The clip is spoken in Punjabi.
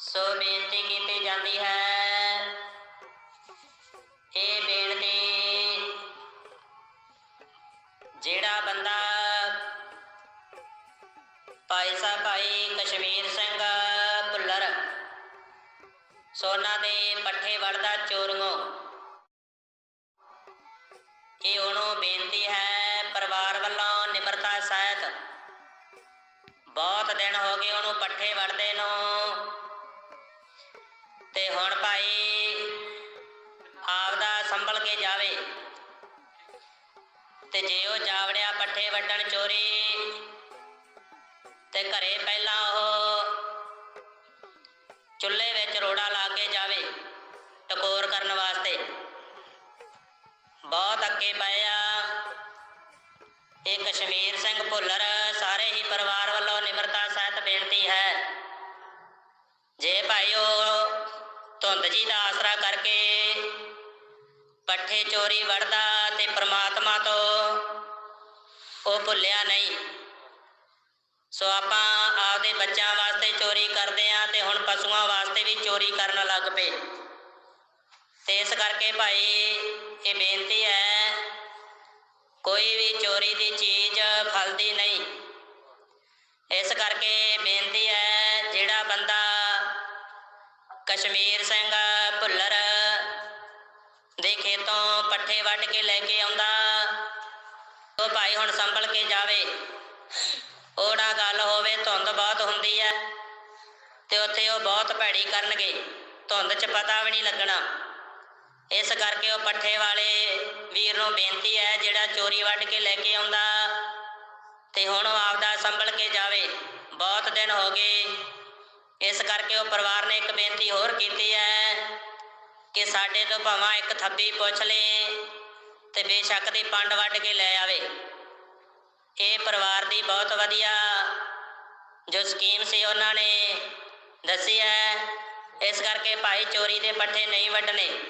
ਸੋ ਬੇਨਤੀ ਕੀਤੀ ਜਾਂਦੀ ਹੈ। ਇਹ ਬੇਨਤੀ ਜਿਹੜਾ ਬੰਦਾ ਭਾਈ ਸਾਹਿਬ ਭਾਈ ਕਸ਼ਮੀਰ ਸਿੰਘ ਭੁੱਲਰ, ਸੋਨਾ ਦੇ ਪੱਠੇ ਵੜਦਾ ਚੋਰੋਂ ਇਹ ਉਹਨੂੰ ਬੇਨਤੀ ਹੈ, ਪਰਿਵਾਰ ਵੱਲੋਂ ਨਿਮਰਤਾ ਸਹਿਤ ਬਹੁਤ ਦਿਨ ਹੋ ਗਏ ਉਹਨੂੰ ਪੱਠੇ ਵੜਦੇ ਨੂੰ। ਤੇ ਹੁਣ ਭਾਈ ਆਪਦਾ ਸੰਭਲ ਕੇ ਜਾਵੇ। ਤੇ ਜੇ ਉਹ ਜਾਵੜਿਆ ਪੱਠੇ ਵੱਢਣ ਚੋਰੀ, ਤੇ ਘਰੇ ਪਹਿਲਾਂ ਉਹ ਚੁੱਲ੍ਹੇ ਵਿੱਚ ਰੋੜਾ ਲਾ ਕੇ ਜਾਵੇ ਟਕੋਰ ਕਰਨ ਵਾਸਤੇ। ਬਹੁਤ ਅੱਗੇ ਪਾਇਆ ਇਹ ਕਸ਼ਮੀਰ ਸਿੰਘ ਭੁੱਲਰ ਸਾਰੇ ਹੀ ਪਰਿਵਾਰ ਵੱਲੋਂ ਨਿਮਰਤਾ ਸਹਿਤ ਬੇਨਤੀ ਹੈ। ਜੇ ਭਾਈ ਉਹ ਧੁੰਦ ਜੀ ਦਾ ਆਸਰਾ ਕਰਕੇ ਪੱਠੇ ਚੋਰੀ ਵੜਦਾ ਤੇ ਪ੍ਰਮਾਤਮਾ ਤੋਂ ਉਹ ਭੁੱਲਿਆ ਨਹੀਂ। ਸੋ ਆਪਾਂ ਆਪਦੇ ਬੱਚਿਆਂ ਵਾਸਤੇ ਚੋਰੀ ਕਰਦੇ ਆਂ ਤੇ ਹੁਣ ਪਸ਼ੂਆਂ ਵਾਸਤੇ ਵੀ ਚੋਰੀ ਕਰਨ ਲੱਗ ਪਏ। ਤੇ ਇਸ ਕਰਕੇ ਭਾਈ ਇਹ ਬੇਨਤੀ ਹੈ, ਕੋਈ ਵੀ ਚੋਰੀ ਦੀ ਚੀਜ਼ ਫਲਦੀ ਨਹੀਂ। ਇਸ ਕਰਕੇ ਬੇਨਤੀ ਹੈ ਕਸ਼ਮੀਰ ਸਿੰਘ ਭੁੱਲਰ ਦੇ ਖੇਤੋਂ ਪੱਠੇ ਵੱਢ ਕੇ ਲੈ ਕੇ ਆਉਂਦਾ। ਉਹ ਭਾਈ ਹੁਣ ਸੰਭਲ ਕੇ ਜਾਵੇ। ਉਹੜਾ ਗੱਲ ਹੋਵੇ, ਧੁੰਦ ਬਹੁਤ ਹੁੰਦੀ ਹੈ ਤੇ ਉੱਥੇ ਉਹ ਬਹੁਤ ਭੈੜੀ ਕਰਨਗੇ। ਧੁੰਦ 'ਚ ਪਤਾ ਵੀ ਨਹੀਂ ਲੱਗਣਾ। ਇਸ ਕਰਕੇ ਉਹ ਪੱਠੇ ਵਾਲੇ ਵੀਰ ਨੂੰ ਬੇਨਤੀ ਹੈ ਜਿਹੜਾ ਚੋਰੀ ਵੱਢ ਕੇ ਲੈ ਕੇ ਆਉਂਦਾ ਤੇ ਹੁਣ ਉਹ ਆਪਦਾ ਸੰਭਲ ਕੇ ਜਾਵੇ। ਬਹੁਤ ਦਿਨ ਹੋ ਗਏ ਇਸ ਕਰਕੇ ਉਹ ਪਰਿਵਾਰ ਨੇ ਇੱਕ ਬੇਨਤੀ ਹੋਰ ਕੀਤੀ ਹੈ ਕਿ ਸਾਡੇ ਤੋਂ ਭਾਵਾਂ ਇੱਕ ਥੱਬੀ ਪੁੱਛ ਲੇ ਤੇ ਬੇਸ਼ੱਕ ਦੀ ਪੰਡ ਵੱਢ ਕੇ ਲੈ ਆਵੇ। ਇਹ ਪਰਿਵਾਰ ਦੀ ਬਹੁਤ ਵਧੀਆ ਜੋ ਸਕੀਮ ਸੀ ਉਹਨਾਂ ਨੇ ਦੱਸੀ ਹੈ। ਇਸ ਕਰਕੇ ਭਾਈ ਚੋਰੀ ਦੇ ਪੱਠੇ ਨਹੀਂ ਵੱਢਣੇ।